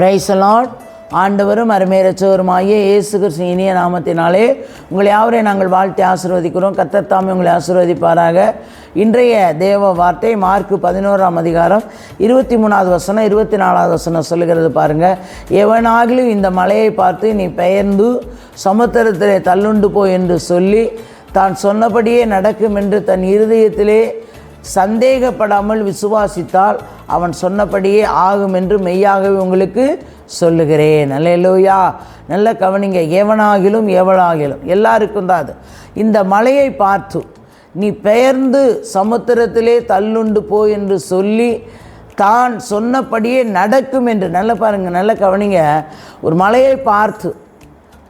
பிரைசலாட் ஆண்டவரும் அருமையரச்சவருமாகிய இயேசு கிருஷ்ண இனிய நாமத்தினாலே உங்களை யாவரை நாங்கள் வாழ்த்தி ஆசீர்வதிக்கிறோம். கத்தத்தாமே உங்களை ஆசீர்வதிப்பாராக. இன்றைய தேவ வார்த்தை மார்க்கு பதினோராம் அதிகாரம் இருபத்தி மூணாவது வசனம் இருபத்தி நாலாவது வசனம் சொல்லுகிறது பாருங்கள் எவனாகிலும் இந்த மலையை பார்த்து நீ பெயர்ந்து சமுத்திரத்திலே தள்ளுண்டு போ என்று சொல்லி தான் சொன்னபடியே நடக்கும் என்று தன் இருதயத்திலே சந்தேகப்படாமல் விசுவாசித்தால் அவன் சொன்னபடியே ஆகும் என்று மெய்யாகவே உங்களுக்கு சொல்லுகிறேன். அல்லேலூயா. நல்ல கவனிங்க. எவனாகிலும் எவளாகிலும். எல்லாருக்கும் தான் அது. இந்த மலையை பார்த்து நீ பெயர்ந்து சமுத்திரத்திலே தள்ளுண்டு போ என்று சொல்லி தான் சொன்னபடியே நடக்கும் என்று. நல்ல பாருங்க. நல்ல கவனிங்க. ஒரு மலையை பார்த்து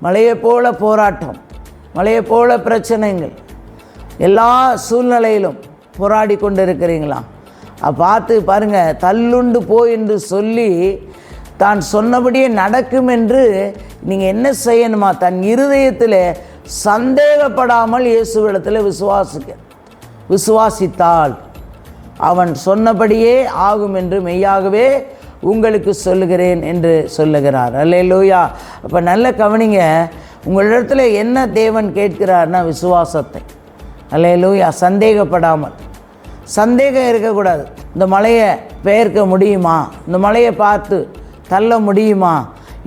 மலையை போல போராட்டம் மலையை போல பிரச்சனைகள் எல்லா சூழ்நிலையிலும் போராடி கொண்டு இருக்கிறீங்களா பார்த்து பாருங்கள் தள்ளுண்டு போ என்று சொல்லி தான் சொன்னபடியே நடக்கும் என்று நீங்கள் என்ன செய்யணுமா? தன் இருதயத்தில் சந்தேகப்படாமல் இயேசுவிடத்தில் விசுவாசிக்க விசுவாசித்தால் அவன் சொன்னபடியே ஆகும் என்று மெய்யாகவே உங்களுக்கு சொல்லுகிறேன் என்று சொல்லுகிறார். அல்லேலூயா. அப்போ நல்ல கவனிங்க உங்களிடத்தில் என்ன தேவன் கேட்கிறார்னா விசுவாசத்தை. அல்லேலூயா சந்தேகப்படாமல். சந்தேகம் இருக்கக்கூடாது. இந்த மலையை பெயர்க்க முடியுமா? இந்த மலையை பார்த்து தள்ள முடியுமா?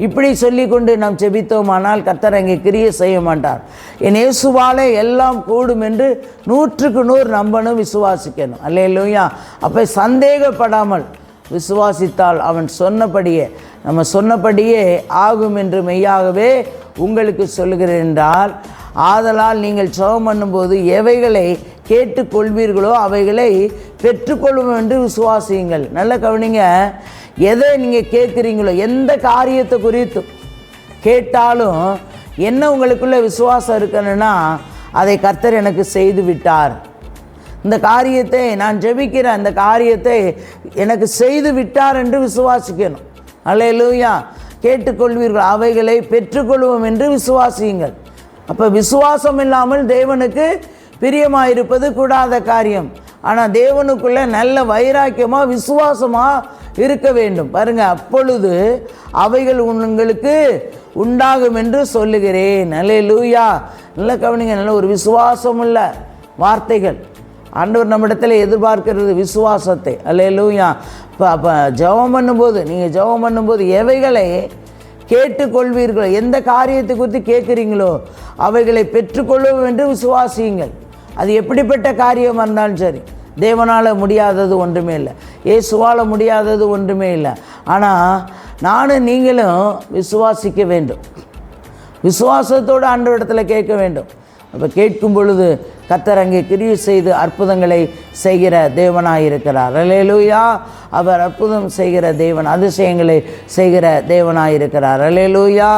இப்படி சொல்லி கொண்டு நாம் செபித்தோமானால் கத்தர் அங்கே கிரிய செய்ய மாட்டார். என் இயேசுவாலே எல்லாம் கூடும் என்று நூற்றுக்கு நூறு நம்பணும் விசுவாசிக்கணும். அல்லையா அப்போ சந்தேகப்படாமல் விசுவாசித்தால் அவன் சொன்னபடியே நம்ம சொன்னபடியே ஆகும் என்று மெய்யாகவே உங்களுக்கு சொல்கிறேன் என்றால் ஆதலால் நீங்கள் ஜெபம் பண்ணும்போது எவைகளை கேட்டுக்கொள்வீர்களோ அவைகளை பெற்றுக்கொள்வோம் என்று விசுவாசியுங்கள். நல்ல கவனிங்க. எதை நீங்கள் கேட்குறீங்களோ எந்த காரியத்தை குறித்து கேட்டாலும் என்ன உங்களுக்குள்ளே விசுவாசம் இருக்கணும்னா அதை கர்த்தர் எனக்கு செய்து விட்டார் இந்த காரியத்தை நான் ஜெபிக்கிற அந்த காரியத்தை எனக்கு செய்து விட்டார் என்று விசுவாசிக்கணும். அல்லேலூயா கேட்டுக்கொள்வீர்கள் அவைகளை பெற்றுக்கொள்வோம் என்று விசுவாசியுங்கள். அப்போ விசுவாசம் இல்லாமல் தேவனுக்கு பிரியமாயிருப்பது கூடாத காரியம். ஆனால் தேவனுக்குள்ளே நல்ல வைராக்கியமாக விசுவாசமாக இருக்க வேண்டும். பாருங்கள் அப்பொழுது அவைகள் உங்களுக்கு உண்டாகும் என்று சொல்லுகிறேன். நல்ல லூயா நல்ல கவனிங்க நல்ல ஒரு விசுவாசம் உள்ள வார்த்தைகள். ஆண்டவர் நம்மிடத்தில் எதிர்பார்க்கிறது விசுவாசத்தை. அல்ல லூயா இப்போ அப்போ ஜெபம் பண்ணும்போது நீங்கள் ஜெபம் பண்ணும்போது எவைகளை கேட்டுக்கொள்வீர்கள்? எந்த காரியத்தை குறித்து கேட்குறீங்களோ அவைகளை பெற்றுக்கொள்ளும் என்று விசுவாசியுங்கள். அது எப்படிப்பட்ட காரியமாக இருந்தாலும் சரி தேவனால் முடியாதது ஒன்றுமே இல்லை. இயேசுவால் முடியாதது ஒன்றுமே இல்லை. ஆனால் நானும் நீங்களும் விசுவாசிக்க வேண்டும். விசுவாசத்தோடு ஆண்டவரிடத்தில் கேட்க வேண்டும். அப்போ கேட்கும் பொழுது கத்தர் அங்கே கிரியை செய்து அற்புதங்களை செய்கிற தேவனாயிருக்கிறார். அலேலூயா அவர் அற்புதம் செய்கிற தேவன் அதிசயங்களை செய்கிற தேவனாயிருக்கிறார். அலேலூயா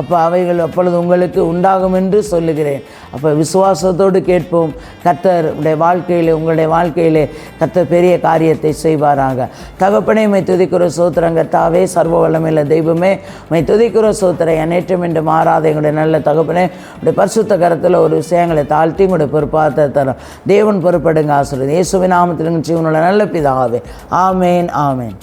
அப்போ அவைகள் அப்பொழுது உங்களுக்கு உண்டாகும் என்று சொல்லுகிறேன். அப்போ விசுவாசத்தோடு கேட்போம். கத்தர் உடைய வாழ்க்கையிலே உங்களுடைய வாழ்க்கையிலே கத்தர் பெரிய காரியத்தை செய்வாராக. தகப்பனே மை துதிக்கிற சோத்திரங்க தாவே சர்வ வல்லமையில தெய்வமே மை துதிக்கிற சோத்திரை அநேற்றம் என்று மாறாத எங்களுடைய நல்ல தகப்பனே உடைய பரிசுத்த கரத்தில் ஒரு விஷயங்களை தாழ்த்தி உங்களுடைய பொறுப்பாக தரம். தேவன் பொறுப்படுங்க ஆசிரியர். இயேசுவின் நாமத்திலும் ஜீவனுள்ள நல்ல பிதாவே. ஆமேன் ஆமேன்.